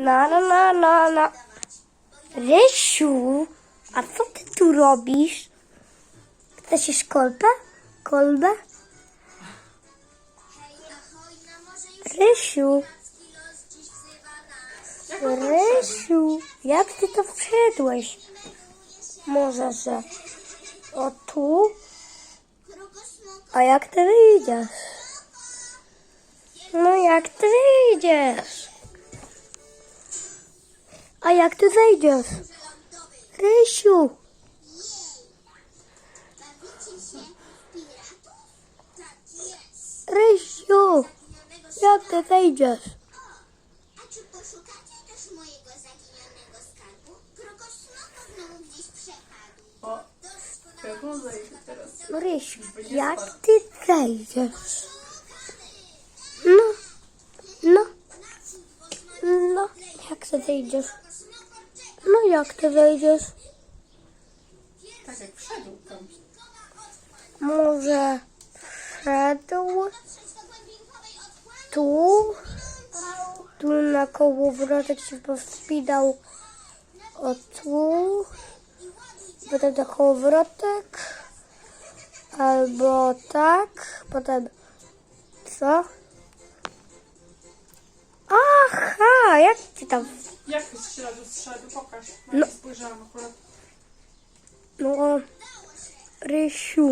Na, na, na, na, na. Rysiu, a co ty tu robisz? Chcesz kolbę? Kolbę? Rysiu, Rysiu, jak ty to wszedłeś? Może, że o tu? A jak ty wyjdziesz? No jak ty wyjdziesz? Krokosmoko znowu gdzieś przepadł. O, czego zejdzie teraz? No Rysiu, jak ty zejdziesz? No, no, no, jak ty zejdziesz? No jak ty zejdziesz? Tak jak wszedł tam. Może wszedł tu? Tu na kołowrotek się powspinał o tu, potem na kołowrotek, albo tak, potem co? Aha, jak ty tam, Jak z śladu zszedł? Pokaż. No. No. Spojrzałam akurat. no, Rysiu,